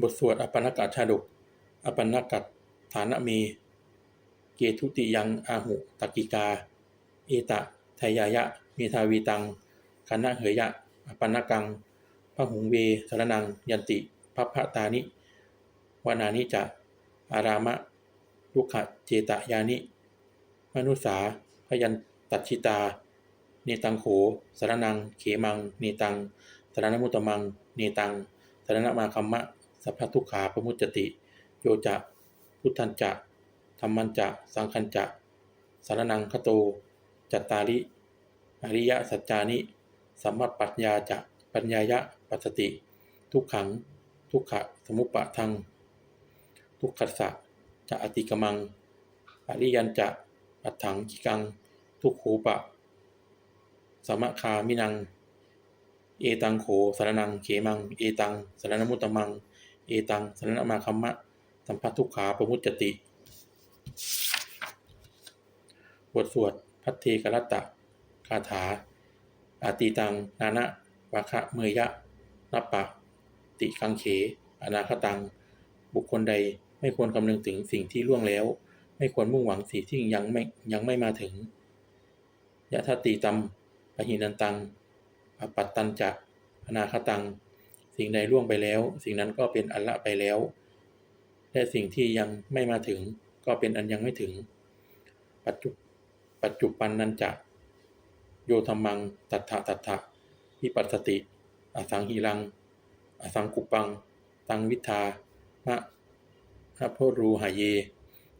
บทสวดอปนนกัชชาดก อปนนกัตฐานเม เกทุติยังอาหุตกิกา เอตะไทยายะ เมทาวีตังคณะเหยะอปนนกังพระหุงเวสารนัง ยันติพัพพตานิ วนานิจะ อารามะ ลุขะเจตยานิ มนุสาพยันตัชชิตา เนตังโขสารนัง เขมัง เนตังสารณมุตตมัง เนตังสารณมาคัมมะ สัพพทุขาปมุจติ โยจะพุทธันจะธรรมันจะสังคันจะสารนังคโต จัตตาริอริยสัจจานิสัมมปัญญาจะปัญญายะปัสสติ ทุกขัง ทุกขะสมุปปะทัง ทุกขัสสะจะอติกมัง อริยันจะอัถังกิกัง ทุกขูปะ สมะคามินัง เอตังโขสารนังเขมัง เอตังสารนมุตตมัง เอตังสารนมาคัมมะสัมพัททุกขาปมุจติบทสวดพัทเทกรัตตะคาถา อาติตัง นานะวาคะเมยะนัปปะ ติกังเข อนาคตัง บุคคลใดไม่ควรคำนึงถึงสิ่งที่ล่วงแล้ว ไม่ควรมุ่งหวังสิ่งที่ยังไม่ยังไม่มาถึงยะทตติตัมปหินันตังอปัตตันจะอนาคตัง สิ่งใดล่วงไปแล้ว สิ่งนั้นก็เป็นอันละไปแล้ว และสิ่งที่ยังไม่มาถึงก็เป็นอันยังไม่ถึง ปัจจุปัจจุปันนันจะ โยธรรมังตัทธะตัทธะวิปัสสติอสังหิรัง อสังกุปัง ตังวิทามะพระโพรูหายเย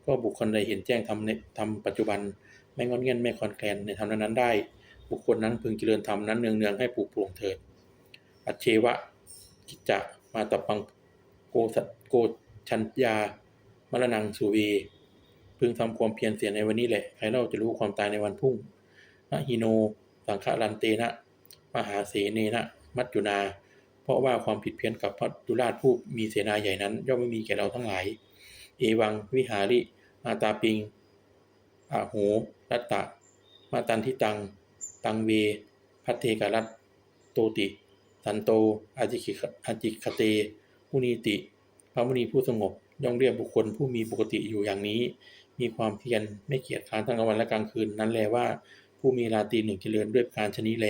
ก็บุคคลใดเห็นแจ้งทำในทำปัจจุบัน ไม่งอนเงียนไม่คอนแคลนในธรรมนั้นได้ บุคคลนั้นพึงเจริญธรรมนั้นเนืองๆให้ปลูกปลงเถิด อัจเชวะ กิจจะมาตปังโกสัตโกชัญญามรณังสุวีพึงทำความเพียรเสียในวันนี้แหละใครเล่าจะรู้ความตายในวันพรุ่งนะฮิโน สังฆรันเตนะ มหาเสเนนะ มัจจุนา เพราะว่าความผิดเพี้ยนกับพระดุราชผู้มีเสนาใหญ่นั้น ย่อมไม่มีแก่เราทั้งหลาย เอวังวิหาริมาตาปิงอาโหรัตตะ มาตันทิตัง ตังเว พัทเทกรัตโตติ สันโตอาจิคิอาจิคเตมุนีติ พระมุนีผู้สงบย่อมเรียกบุคคลผู้มีปกติอยู่อย่างนี้ มีความเพียรไม่เกียจค้านทั้งกลางวันและกลางคืน นั้นแลว่า ผู้มีราตรีหนึ่งเจริญด้วยการชนิแล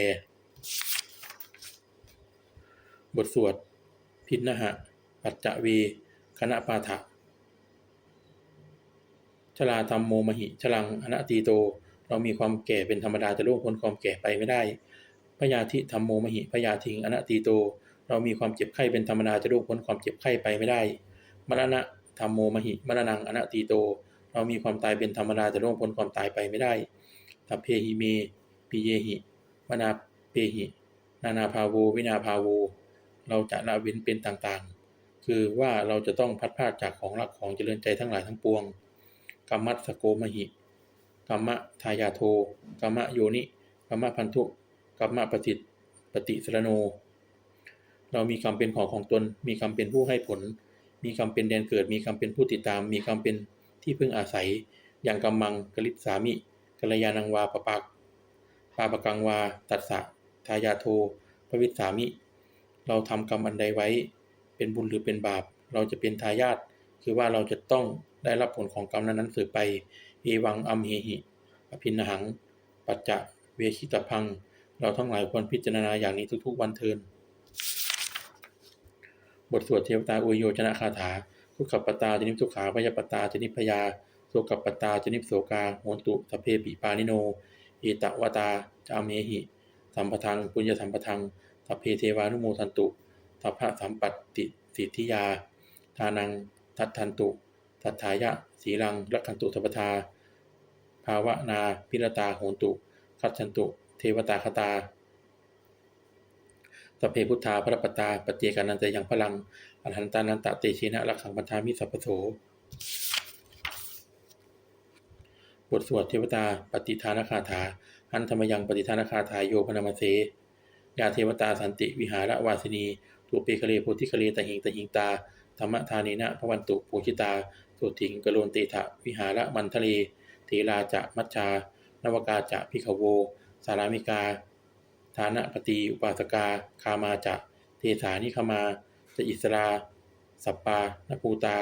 บทสวด พินนหะ ปัจจเวคณะปาฐะชลาธรรมโมมหิ ชลังอนัตตีโต เรามีความแก่เป็นธรรมดาจะล่วงพ้นความแก่ไปไม่ได้ ยาธิธรรมโมมหิพยาทิงอนัตตีโต เรามีความเจ็บไข้เป็นธรรมดาจะล่วงพ้นความเจ็บไข้ไปไม่ได้ มรณะธรรมโมมหิมรณังอนัตตีโต เรามีความตายเป็นธรรมดาจะล่วงพ้นความตายไปไม่ได้ตัพเพหิเมปิเยหิ มนาเปหิ นานาภาโว วินาภาโว เราจะละเว้นเป็นต่างๆ คือว่าเราจะต้องพัดพลาดจากของรักของเจริญใจทั้งหลายทั้งปวงกรรมัสโกมหิกรรมะทายาโทกรรมะโยนิกรรมะพันธุ กรรมะปฏิปฏิสรโน เรามีกรรมเป็นของของตน มีกรรมเป็นผู้ให้ผล มีกรรมเป็นแดนเกิด มีกรรมเป็นผู้ติดตาม มีกรรมเป็นที่พึ่งอาศัย อย่างกำมังกลิษสามิกัลยาณังวาปปักปาปกังวา ตัสสะทายาโทพวิสามิ เราทำกรรมอันใดไว้ เป็นบุญหรือเป็นบาป เราจะเป็นทายาท คือว่าเราจะต้องได้รับผลของกรรมนั้นๆสืบไป เอวังอัมเหหิอภินหัง ปัจจะเวคิตพัง เราทั้งหลายควรพิจารณาอย่างนี้ทุกๆ วันเทิน บทสวดเทวตาอุโยชนะคาถา ทุกขปตาจนิพทุกขาพยาปตาจนิพยาโสกปตาจนิพโสกาโหนตุสเพปิปานิโนเอตวตาจามเมหิสัมปทังปุญญสัมปทังสัพเพเทวานุโมทันตุสัพพะสัมปัตติสิทธิยา ทานัง ทัตทันตุ ทัตถายะ สีลังรักขันตุสัพพทา ภาวนา พิรตาโหนตุ คัจฉันตุ วตาคตาสัพเพพุทธาพระปตาปฏิเจกานันจะยังพลังอรหันตานันตะเตชินะรักขังปัฏฐามิสัพโสบทสวดเทวตาปฏิทานคาถาหันธรรมยังปฏิทานคาถาโยพนามเสยาเทวตาสันติวิหารวาสินีตุเปคเลโพธิคเลตหิงตหิงตาธรรมทานีนะพระวันตุปูชิตาสุถิงกโลนเตถะวิหารมันทะเลเทลาจะมัชชานวกาจะพิขโว สารามิกา ฐานะปฏิอุปาสกา คามาจะเทสานิคมาจะอิสราสัปปานภูตา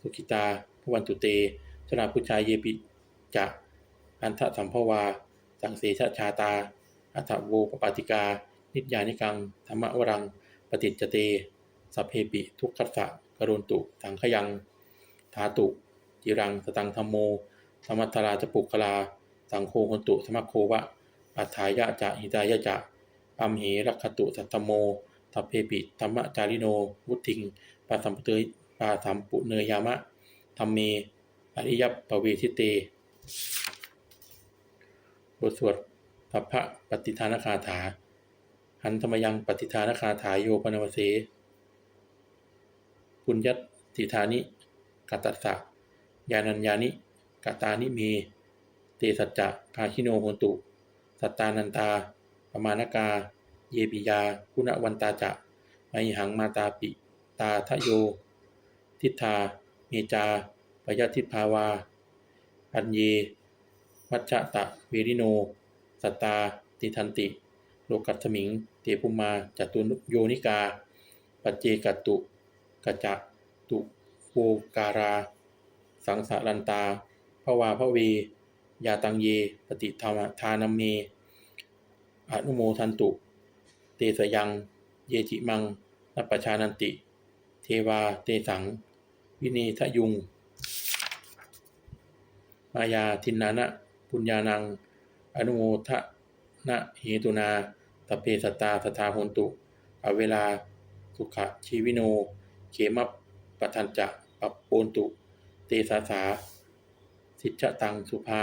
สุขิตาพวันตุเตชนาพุชายเยปิจะอันทะสัมภวา สังเสชชาตา อัฏฐโวปปาติกา นิจยานิกัง ธรรมวรัง ปฏิจจเต สัพเพปิ ทุกขัสสะกรุณตุ สังขยังธาตุจิรัง สตังธรรมโม สมัทราจปุกคลา สังโฆหนตุ สมัคโควะ อัฏฐายะจะหิตายะจะอัมเหรักขตุสัตตโมทัพเพปิธรรมจาริโน วุติงปาสัมปเตยปาสัมปุเนยามะธรรมเมอริยปเวทิเต บทสวดพัพพะปฏิทานคาถา หันธรรมยังปฏิทานคาถาโยปนวเสปุญญติธานิกตัสสะยานัญญานิกตานิเม เตสัจจะภาคิโนโหตุ สัตตานันตาปมาณกา เยปิยา คุณวันตาจะไมหังมาตาปิ ตาทะโย ทิฏฐาเมจาปยทิภาวา ปัญเยวัชชะตะเวริโน สัตตา ติทันติ โลกัตถมิง เตปุมาจตุโยนิกา ปัจเจกตุกจจะตุโวการา สังสารันตาภวาพระเว ยาตังเย ปฏิธรรมทานมเมอนุโมทันตุ เตสยัง เยจิมังนัปปชานันติ เทวา เตสัง วินีทะยุง มายาทินนานะปุญญานัง อนุโมทะนะเหตุนาตเพสตตาสทาหนตุ อเวลา สุขะชีวิโน เขมปะทันจะ ปัปโปนตุ เตสาสา สิจตังสุภา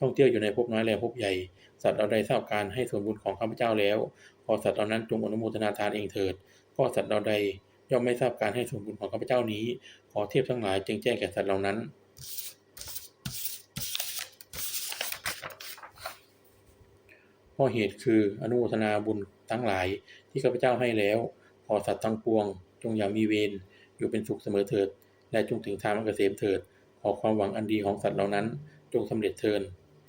ท่องเที่ยวอยู่ในภพน้อยและภพใหญ่ สัตว์เราได้ทราบการให้ส่วนบุญของข้าพเจ้าแล้ว ขอสัตว์เหล่านั้นจงอนุโมทนาทานเองเถิดก็สัตว์เราใดย่อมไม่ทราบการให้ส่วนบุญของข้าพเจ้านี้ ขอเทียบทั้งหลายจึงแจ้งแก่สัตว์เหล่านั้นเพราะเหตุคืออนุโมทนาบุญทั้งหลายที่ข้าพเจ้าให้แล้ว ขอสัตว์ทั้งปวง จงอย่ามีเวรอยู่เป็นสุขเสมอเถิด และจงถึงทางมรรคเกษมเถิด ขอความหวังอันดีของสัตว์เหล่านั้น จงสำเร็จเทิน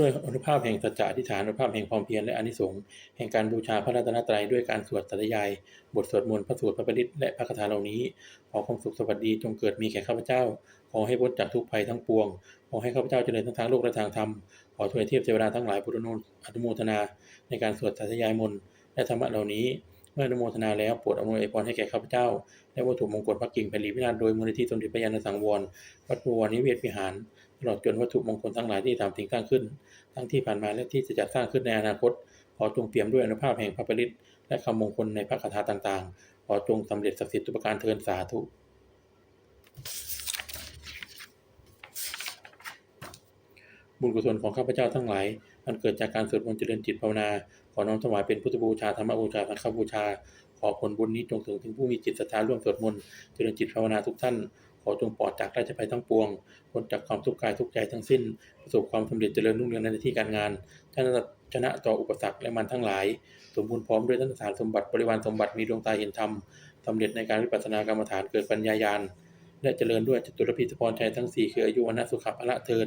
ด้วยอนุภาพแห่งสัจจะอธิษฐานอนุภาพแห่งความเพียรและอนิสงส์แห่งการบูชาพระรัตนตรัยด้วยการสวดสัตยาย บทสวดมนต์พระสูตรพระปริตและพระคาถาเหล่านี้ ขอความสุขสวัสดีจงเกิดมีแก่ข้าพเจ้า ขอให้พ้นจากทุกภัยทั้งปวง ขอให้ข้าพเจ้าเจริญทั้งทางโลกและทางธรรม ขอถวยเทียบเทวดาทั้งหลายพุทธนุอนุโมทนา ในการสวดสัตยายมนต์และธรรมะเหล่านี้ เมื่ออนุโมทนาแล้วโปรดอำนวยอวยพรให้แก่ข้าพเจ้า และวัตถุมงคลพระกิ่งแผ่นดินพินาศโดยมูลนิธิสมเด็จพระยาณสังวร วัดบวรนิเวศวิหาร ตลอดจนวัตถุมงคลทั้งหลายที่ทำสิ่งสร้างขึ้น ทั้งที่ผ่านมาและที่จะจัดสร้างขึ้นในอนาคต ขอจงเปี่ยมด้วยอนุภาพแห่งพระปริตและคำมงคลในพระคาถาต่างๆ ขอจงสำเร็จศักดิ์สิทธิ์ทุกประการเทินสาธุ บุญกุศลของข้าพเจ้าทั้งหลายอันเกิดจากการสวดมนต์เจริญจิตภาวนา ขอน้อมถวายเป็นพุทธบูชาธรรมบูชาสังฆบูชา ขอผลบุญนี้จงถึงถึงผู้มีจิตศรัทธาร่วมสวดมนต์เจริญจิตภาวนาทุกท่าน ขอจงปลอดจากราชภัยทั้งปวงพ้นจากความทุกข์กายทุกข์ใจทั้งสิ้น ประสบความสำเร็จเจริญรุ่งเรืองในหน้าที่การงานชนะชนะต่ออุปสรรคและมันทั้งหลาย สมบูรณ์พร้อมด้วยทั้งสารสมบัติบริวารสมบัติมีดวงตาเห็นธรรมสำเร็จในการวิปัสสนากรรมฐานเกิดปัญญาญาณและเจริญด้วยจตุรพิธพรชัยทั้งสี่คืออายุวันะสุขภะละเทิน